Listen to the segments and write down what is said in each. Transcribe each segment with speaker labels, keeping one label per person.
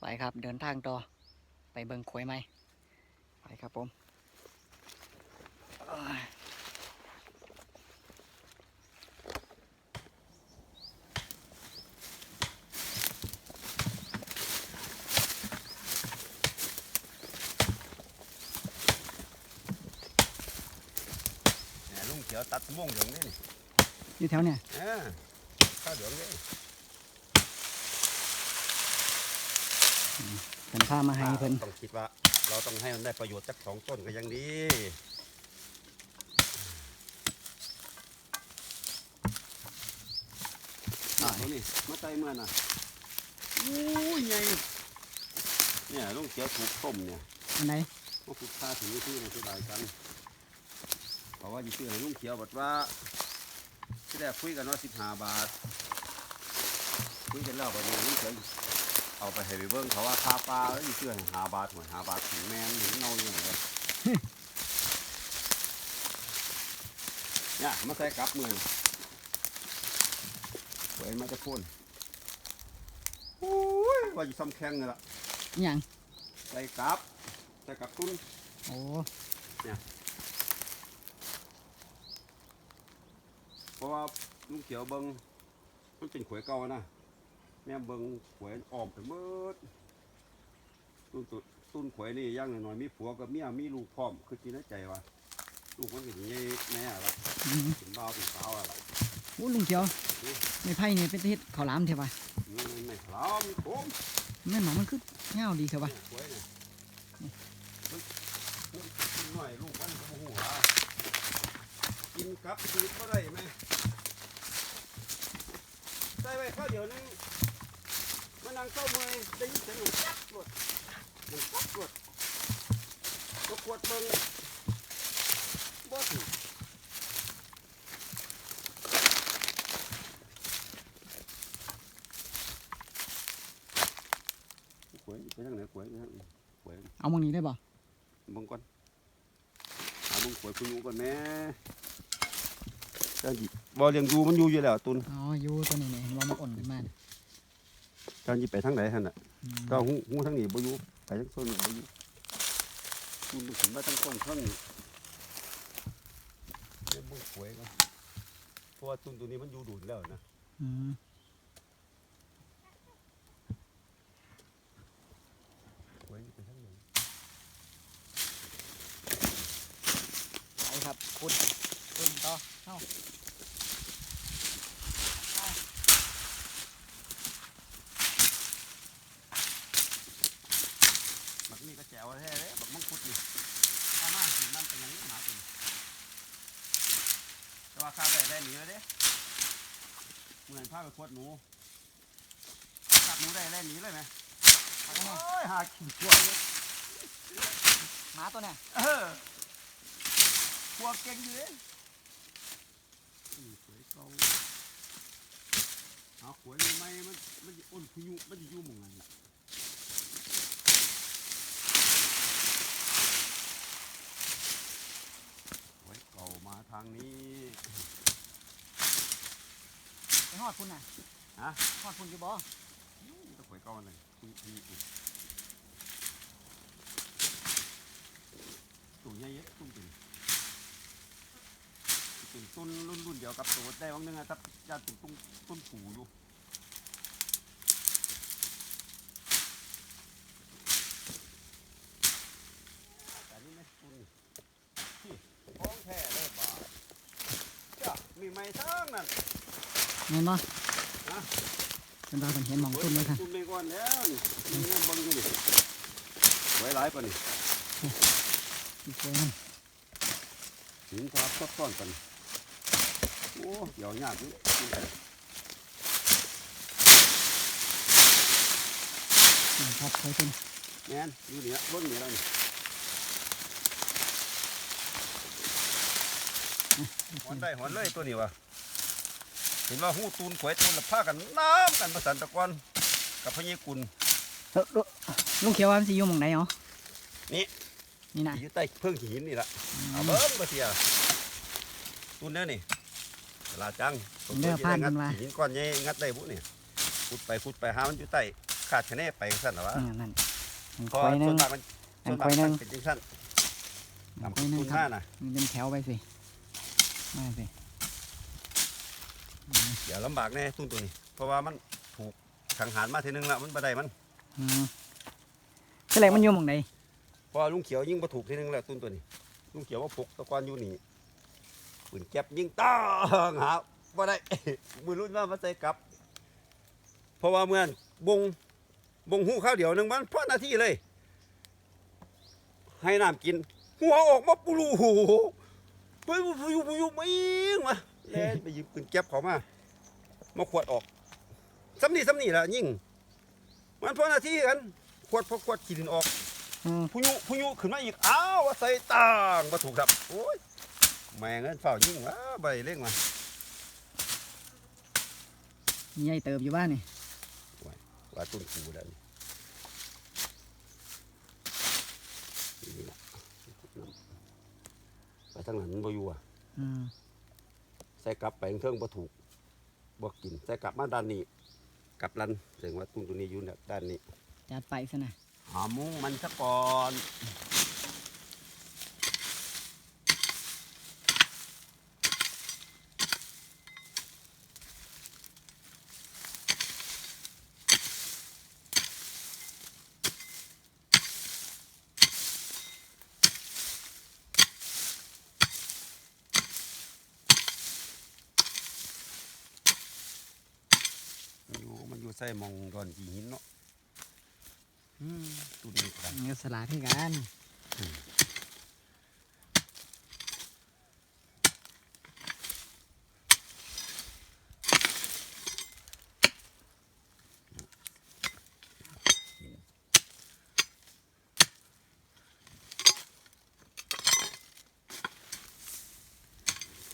Speaker 1: ไปครับเดินทางต่อ ไปเบิงขวยไหมไปครับผมเอ้ย
Speaker 2: เนี่ยลุงเขียวตัดม่วงเหลืองนี่นี่
Speaker 1: อยู่แถวเนี่ย
Speaker 2: เออข้าวเหลืองนี่
Speaker 1: เป็นผ้ามาให้เพิ่น
Speaker 2: ต้องคิดว่า เราต้องให้มันได้ประโยชน์จากสองต้นก็ยังดีอะนี่มาใจเมื่อน่ะโอ้ยใหญ่เนี่ยลุงเขียวถูกต้มเนี่ย
Speaker 1: อันไหน
Speaker 2: พวกคุณค่าถึงที่ในที่ใดกันเพราะว่าอยู่ที่ให้ลุงเขียวบอกว่าที่แรกคุยกันว่าสิบห้าบาทคุยกันแล้ววันนี้ลุงเขียว เอาไปให้ไปเบิ้งเขาว่าคาปลาแล้วอยู่เชื่อให้ห้าบาทหวยหาบาทถึงแมนเห็นเน่าอยู่เหมือนกันเนี่ยมาใส่กลับมือนี่ไว้มาจะพ่นโอ้ยว่าจะซ้ำแข็งเลยล่ะ
Speaker 1: อหย่าง
Speaker 2: ใส่กลับใส่กลับตุ้น
Speaker 1: โอ้
Speaker 2: เพราะว่าลุงเขียวเบิงมันเป็นขวยเก่านะ แม่เบิงขวยออมไปเบิดตุ้นตุตุ้นขวยนี่ย่างหน่อยๆมีผัวกับเมียมีลูกพร้อม คือกินในใจว่าลูกมันเป็นยังไงแม่ละ
Speaker 1: อืม
Speaker 2: เป็นบ่าวเป็นสาวอะไร
Speaker 1: โอ้ลุงเขียวในไผ่นี่เป็นเฮ็ดข้าวหลามเถอะวะ
Speaker 2: นี่ไม่ขาวมีผม
Speaker 1: แม่นหมอมันคือเงาดีเถอะวะ
Speaker 2: เนี่ยขวยเนี่ยมันมันกินหน่อยลูกมันก็บ่หัวากินกับกินก็ได้ไหมใส่ไว้ข้าวเดียวนึงมั นนั่งเศร้าเมื่อยได้ยินเสียงหนึ่งปักหลดหนึ่งปักหลดก็ขวดเบิ่งบ่ถึงขวยไปทางไหนขวยไปทางไหนขวย
Speaker 1: เอามองนี้ได้บ่
Speaker 2: เบิ่งก่อนเอาเบิ่งขวยคุณยูก่อนแม่การหยิบบ่เลี้ยงดูมันอยู่อยู่แล้วตุน
Speaker 1: อ๋ออยู่ตัวนี้นี่เห็นว่ามันอ่อนขึ้นมา น่ะ
Speaker 2: การหยิบไปทางไหนหั่นน่ะ
Speaker 1: อืม
Speaker 2: ก็หูหูทางนี้บ่อยู่ไปทางโซนนี้บ่อยู่คุณไปถึงมาทางต้นข้างนี้เดี๋ยวบุ้งหวยกันเพราะว่าต้นตัวนี้มันอยู่ดูดแล้วนะ
Speaker 1: อืม
Speaker 2: หวยไปทางไหน
Speaker 1: ไปครับคุณคุณต่อเอ้า
Speaker 2: บักนี่ก็ แจ๋วแท้เลยบักมังคุดนี่ถ้ามาสิมันเป็นอย่างนี้หมาตัวนี้แต่ว่าข้าไปได้หนีแล้วเด้เหมือนพาไปขวดหนูขับหนูได้ได้หนีเลยไหมโอ้ยหาขี้ขวดเลย
Speaker 1: หมาตัวเนี่ย
Speaker 2: เออพวกเก่งอยู่เลยอืมสวยเก่าเอาขวยไม่มันมันสิอ้นคุยุมันจะอยู่หมองนั้นล่ะขวยเก่ามาทางนี้
Speaker 1: ไปฮ อดคุณน่ะ
Speaker 2: ฮะ
Speaker 1: ฮอดคุณอยู่บ่
Speaker 2: ตะขวยเก่าเลยคุยคุยคุยตัวใหญ่เยอะตุ้มเป็นเป็นต้นรุ่นรุ่นเดียวกับตัวได้บางนึงอะครับญาติเป็นต้นต้นผูอยู่แต่นี่ไม่คุณที่ของแท้เลยบ่าจ้ะมีไม้ทั้งนั้น
Speaker 1: แม่นบ่
Speaker 2: ฮะ
Speaker 1: เป็นว่าเพิ่นเห็นมองตุ้นเลยค่ะ
Speaker 2: ตุ้มไปก่อนแล้วนี่นี่เงินเบังอยู่นี่ไว้หลายปะนี่
Speaker 1: อีกตัวนึง
Speaker 2: หินทับซับซ้อนกันโอ้เดี๋ยวยากอยู่
Speaker 1: อืมครับเคยเป็น
Speaker 2: แมนอยู่นี่ละเบิ้งนี่แล้วนี่หอนได้หอนเลยตัวนี้วะ เห็นว่าหูตูนขวยตูนละพากันน้ำกันประสันตะกอนกับพญกุล
Speaker 1: เอ้อลุลุงเขียวว่ามันสิอยู่หม่องไหนอ๋อ
Speaker 2: นี่
Speaker 1: นี่น่ะ
Speaker 2: ที่อยู่ใต้เพิ่งหินนี่ละ
Speaker 1: อื
Speaker 2: เอา
Speaker 1: ม
Speaker 2: เบิ้งมาเสียตุนเด้อนี่เวลาจัง
Speaker 1: ผมได้เอาพานมันมา
Speaker 2: หินก้อนใหญ่งัดได้บุนี่ขุดไปขุดไปหามันอยู่ใต้ขาดคะแนนไปสั่นหรอวะ
Speaker 1: อ่านั่นมัน
Speaker 2: เพ
Speaker 1: ค
Speaker 2: ราะ
Speaker 1: อยหนึ
Speaker 2: ส่ว
Speaker 1: ง
Speaker 2: นมากมัน
Speaker 1: อั
Speaker 2: ส่วนน
Speaker 1: ค
Speaker 2: มาก
Speaker 1: อยหนึ
Speaker 2: มั
Speaker 1: ง
Speaker 2: นเป็นจังซั่น
Speaker 1: อัน
Speaker 2: ตำ
Speaker 1: คอยหนึง
Speaker 2: คุณ
Speaker 1: ค
Speaker 2: ห้า
Speaker 1: รับ
Speaker 2: น่ะ
Speaker 1: มันเป็นแถวไปสิมาสิ
Speaker 2: เดี๋ยวลำบากแน่ตุ้นตัวนี้ เพราะว่ามันถูกสังหารมาทีนึงละมันบ่ได้มัน
Speaker 1: อืมคือแหลกมันอยู่หมองไหน
Speaker 2: เพราะว่าลุงเขียวยิงบ่ถูกทีนึงแล้วตุ้นตัวนี้ ลุงเขียวว่าพกตะกอนอยู่นี่ปืนแก๊ปยิงต้องหาบ่ได้ มือรุ่นว่ามาใส่กลับ เพราะว่าเมื่อนบงบงหูข้าวเดียวหนึงมันพอนาทีเลย ให้น้ำกิน หัวออกมาปูรูหูไปปุยุปุยุไม่ยิงมา เล่นไปยิงปืนแก๊ปเขามามาขวดออกซ้ำนี่ซ้ำนี่ละยิงมันพอนาทีกันขวดพอขวดขีดินออก
Speaker 1: อืม
Speaker 2: พุยุพุยุขึ้นมาอีกอ้าวว่าใส่ต่างมาถูกครับโอ้ยแม่งเงินเฝ้ายิ่งวะใบเร่งมา
Speaker 1: มีใหญ่เติบอยู่บ้านนี่
Speaker 2: ว่าต้นกูแล้วนี่นี่ล่ะไปทางนั้นมันบ่อยู่อะ
Speaker 1: อืม
Speaker 2: ใส่กลับไปทางเทิงบ่ถูกบ่กินใส่กลับมาด้านนี้กลับลันแสดงว่าตุ้งตัวนี้อยู่เนี่ยด้านนี้
Speaker 1: จัดไปซะนะ
Speaker 2: หามุ้งมันซะก่อนมัน ใส่หมองดอนจีหินเนาะอืมตุนนี่ก็ได้
Speaker 1: มันก็สลาดให้กัน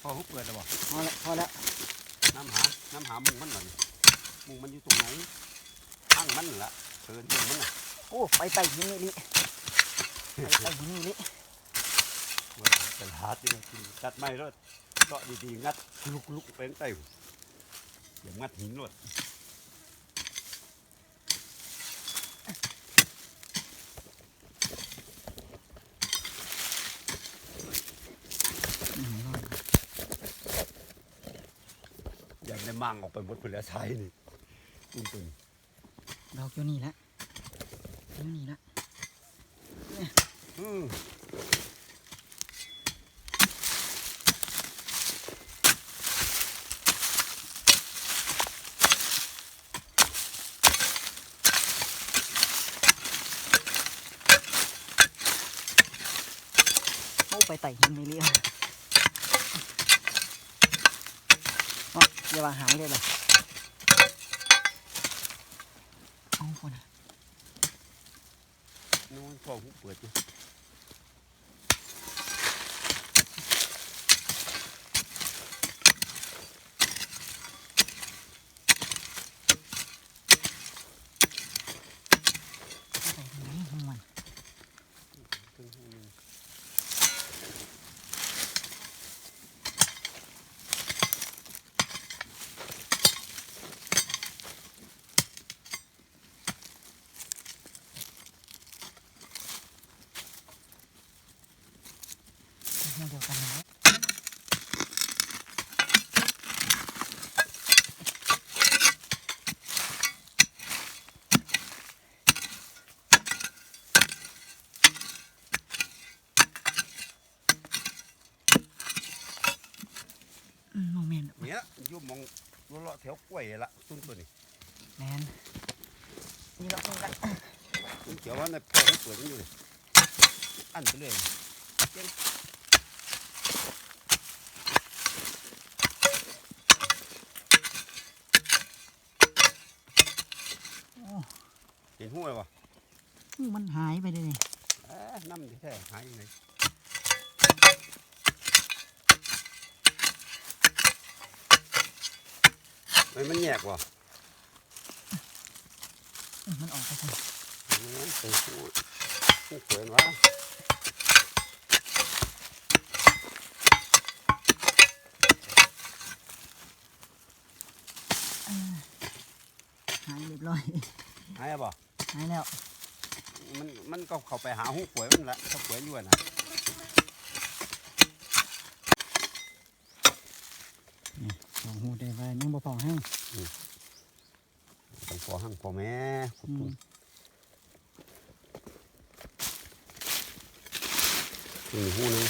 Speaker 2: พอเขาเปิดแล้วบ่
Speaker 1: พอแล้วพอแล้ว
Speaker 2: น้ำหา น้ำหามุงมันหน่อย มุงมันอยู่ตรงไหนข้างมันนั่นละเชิญเชิญมันน่ะ
Speaker 1: โอ้ไปไต่หินนี่ลิไปไต่หินนี่ลิ
Speaker 2: ว่าเป็นหาที่มันกินตัดไม้รถเกาะดีๆงัดลุกลุกๆไปข้างใต้อย่างัดหินรถ
Speaker 1: อืม
Speaker 2: อย่างได้มั่งออกไปหมดผลแล้วใช้นี่ ตุ้นตุน
Speaker 1: ดอกอยู่นี่ละอยู่นี่ละ
Speaker 2: อืม
Speaker 1: โอ้ไปไต่หินนี่ลิอ๋ออย่าว่าหายเลยล่ะเอาคนน่ะ
Speaker 2: นู้นพ่อหูเปิดอยู่
Speaker 1: ไต่หินนี่ของมัน
Speaker 2: ถึงหูหนึ่ง
Speaker 1: หูเดียวกันเลยอืมโมเม นต์
Speaker 2: เนี่ยอยู่หมองเลาะๆแถวกล้วยละตุ้นตัวนี้
Speaker 1: แมนนี่ดอกนึงกัน
Speaker 2: ตุ้นเขียวว่าในพ่อหูเปิดมันอยู่เลยอันไปเลย
Speaker 1: โอ้
Speaker 2: เห็นหูเลยวะ
Speaker 1: มันหายไปเลยนี่
Speaker 2: เอ๊ะน้ำที่แท้หายยังไง เฮ้ยมันแยกว่ะ
Speaker 1: อืมมันออกไปสิ
Speaker 2: โอ้ยเป็นหูหูเปิดวะ
Speaker 1: หายเรียบร้อย
Speaker 2: หายบ่
Speaker 1: หายแล้ว
Speaker 2: มันมันก็เข้าไปหาหูป่วยมันละถ้าป่วยอยู่อะนะ
Speaker 1: สอง หูได้ไว้ยังบ่พอให้
Speaker 2: ต้องพอหั่งพอแม่ขุด
Speaker 1: อื
Speaker 2: ตุ้
Speaker 1: ม
Speaker 2: มนี่หูหนึง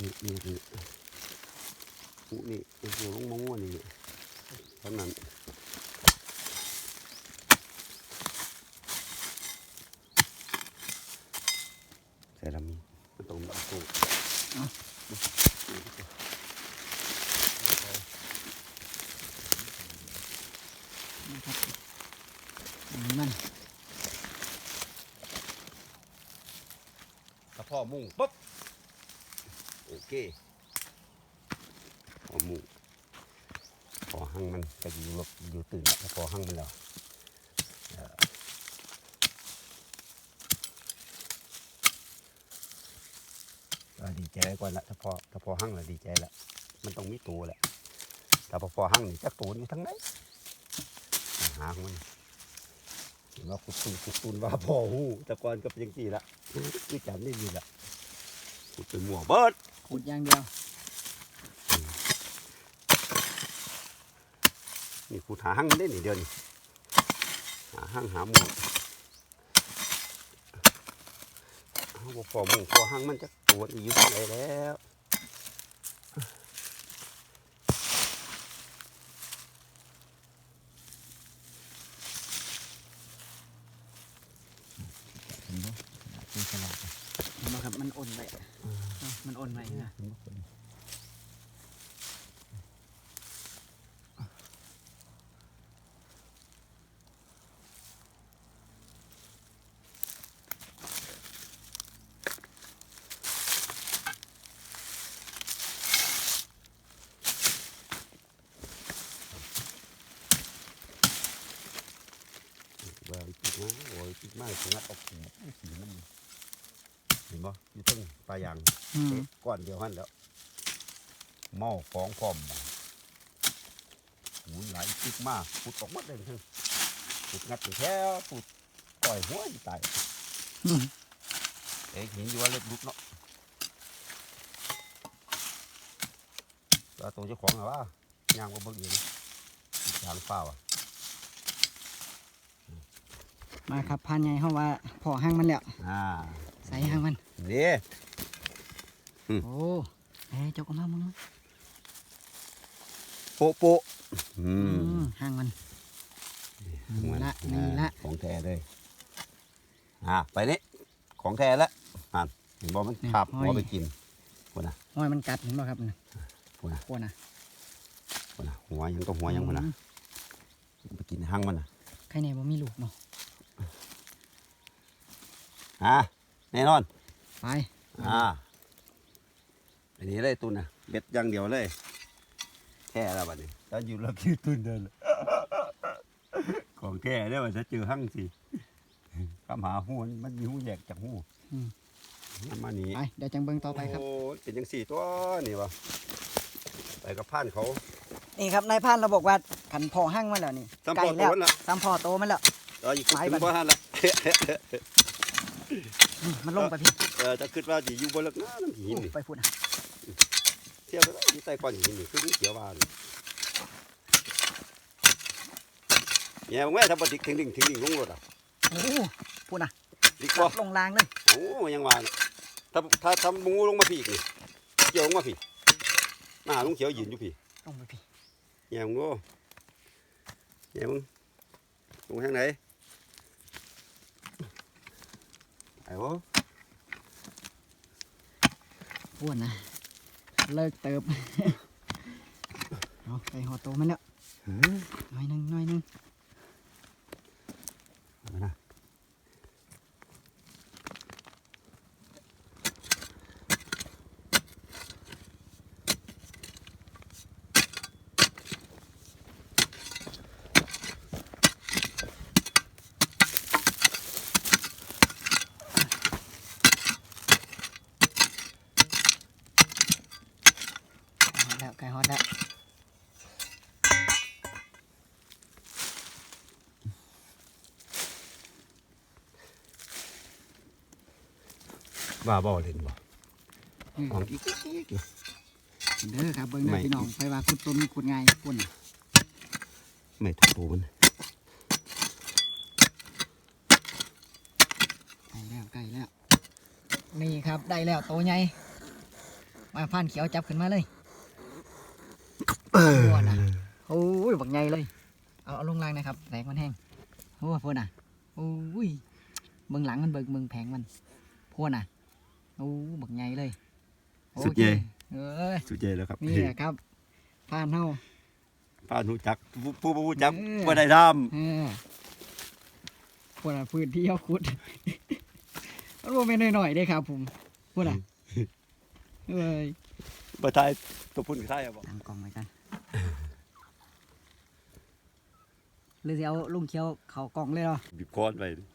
Speaker 2: นี่นี่นี่หูนี่หูลงมะม่วงนี่เท่านั้นใส่ลำนี้มันต้องมีตู้
Speaker 1: นะครับอันนี้มัน
Speaker 2: ถ้าพ่อ มุ่งปุ๊บโอเคพอมุ่งพอหั่งมันก็อยู่หลบอยู่ตื่นแล้วพอหั่งมันแล้วเอ่อก็ดีใจก่อนละถ้าพอถ้าพอหั่งล้วดีใจละมันต้องมีตัวแหละถ้าพอพอหั่งนี่จักตัวอยู่ทั้งไหนหาของมันเห็นว่าขุดตุนขุดตุนว่าพอหูแต่ก่อนก็เป็นยังสี่ละคือจำได้ดีละ เป็นหมวกเบิด
Speaker 1: ขุดอย่างเดียว
Speaker 2: นี่ขุดหาหั่งได้นี่เดียวนี่หาหั่งหาหมูเอาบ่พอหมูพอหั่งมันจะตัวอีกอยู่ที่ไหนแล้ว
Speaker 1: เห็นบ่ ครับมันอ่อนไว้เอ้ามันอ่อนไว้นะ
Speaker 2: ว่าอีกนะโอ้ยอีกมากงัดออกสีสีน้ำมัน เห็นบ่อยู่ทั้งปลายาง
Speaker 1: อืม
Speaker 2: เอ๊ะก้อนเดียวหันแล้ว เมาของพร้อมบ่หูหลายอีกมากพุดออกหมดเลยทั้งพุดงัดอยู่แค่พุดก่อยหัวอยู่ตาย
Speaker 1: อืม
Speaker 2: เอ๊ะเห็นอยู่ว่าเล็บลุกเนาะแล้วตัวเจ้าของอะว่าย่างมาเบิ่งเองยางเปล่าอะ
Speaker 1: มาครับพานใหญ่เฮาว่าพอห้างมันแล้ว
Speaker 2: อ่า
Speaker 1: ใส่ห้างมัน
Speaker 2: นี่
Speaker 1: โอ้เอ้ยเจกออกมามึง
Speaker 2: โปะโปะอื
Speaker 1: อื
Speaker 2: ม
Speaker 1: มห้างมันนี่ละนี่ละ
Speaker 2: ของแท้เลยอ่าไปนี่ของแท้แล้วอ่านเห็นบอกมันขับหัวไปกินคนน่ะ
Speaker 1: ห้อยมันกัดเห็นบ่ครับน่ะ
Speaker 2: พูดนะ
Speaker 1: โคนน่ะ
Speaker 2: คนน่ะหัวยังต้องหัวยังคนน่ะ
Speaker 1: อืม
Speaker 2: ไปกินหั่งมันน่ะ
Speaker 1: ใครแน่บ่มีลูกเนาะ
Speaker 2: อ่า แน่นอน
Speaker 1: ไป
Speaker 2: อ่า อันนี้เลยตุนน่ะเบ็ดอย่างเดียวเลยแค่แล้วบัดนี้ถ้าอยู่แล้วคือตุนเดินของแค่ได้ว่าจะเจอหั่งสิคำหาหูมันมันมีหูแยกจากหู
Speaker 1: อืม
Speaker 2: น้ำมานี่
Speaker 1: ไปเดี๋ยวจังเบิ่งต่อไปครับ
Speaker 2: โอ้ยเป็นยังสี่ตัวนี่วะไปกับผ่านเขา
Speaker 1: นี่ครับนายพรานเราบอกว่าขันพอห้างมาแล้วนี่
Speaker 2: ซ้ำพอ
Speaker 1: ไก่แล้ว
Speaker 2: โตแล้ว
Speaker 1: ซ้ำพอโตมันแล้ว
Speaker 2: เอออีก
Speaker 1: ไป
Speaker 2: ถึ
Speaker 1: บัด
Speaker 2: งบ่ทันละ
Speaker 1: อื มมันลงไปพี่
Speaker 2: เออจะคิดว่าสิอยู่บนเลิกน้ำน้ำหินนี่
Speaker 1: ไปพูดนะ
Speaker 2: เทียบกันอยู่ใต้ก้อนหินนี่คือมันเขียวบานเนี่ยมึงแม่ทำบดิกถึงดิ่งถึงดิ่งลงรถอะ
Speaker 1: โอ้พูดนะ
Speaker 2: ดิก
Speaker 1: กลั
Speaker 2: บ่
Speaker 1: บลงรางเลย
Speaker 2: โอ้ยังว่าน่ะถ้าถ้าทำมูลงมาพี่อีกนี่เกี่ยวลงมาพี่มาหาลุงเขียวยืนอยู่พี่
Speaker 1: ลงไปพี่
Speaker 2: เนี่ยมึงโง่เนี่ยมึงลงทางไหน ไอ้โว้
Speaker 1: พูดนะ เลิกเติบเอาไปหอโตมันแล้ว
Speaker 2: หืม
Speaker 1: หน่อยหนึงหน่อยหนึง
Speaker 2: เอานะ
Speaker 1: ฮอดแล้วไก่ฮอดแล้ว
Speaker 2: ว่าบ่เล่นบ่
Speaker 1: อืม
Speaker 2: ออกอีกอีกอีกอยู่
Speaker 1: เด้อครับเบิ่งเด้อ
Speaker 2: ไม่
Speaker 1: พี่น้องไปว่าขุดต้นขุดง่ายพุ่นน่ะ
Speaker 2: ไม่ถูกปูมัน
Speaker 1: ใกล้แล้วใกล้แล้ว นี่ครับได้แล้วโตใหญ่มาพันเขียวจับขึ้นมาเลย
Speaker 2: เออ
Speaker 1: อ้วนอะโอ้ยบักใหญ่เลย เอาเอาลงล่างนะครับแผงมันแห้งโอ้พ่นอะโอ้ยเบิ่งหลังมันเบิ่งเบิ่งแผงมันพ่นอะโอ้บักใหญ่เลยโอเคเอ้ย
Speaker 2: สุดเจแล้วครับ
Speaker 1: นี่แหละครับผ่านเฮา
Speaker 2: ป้าหนูจักผู้ผู้ผู้จัก
Speaker 1: เออ
Speaker 2: บ่ได้ท
Speaker 1: เออพ่นอะพื้นที่เขาขุด มันบ่แม่นน้อยๆเด้ครับ ผมพ่นอะเอ้ยำ
Speaker 2: บ่ทายตัวพุ่นทายอะบ่
Speaker 1: ตั้งกล้องไว้กันหรือสิเอาลุงเขียวเขากล่องเลยเหรอ
Speaker 2: บีบคอนไป
Speaker 1: เ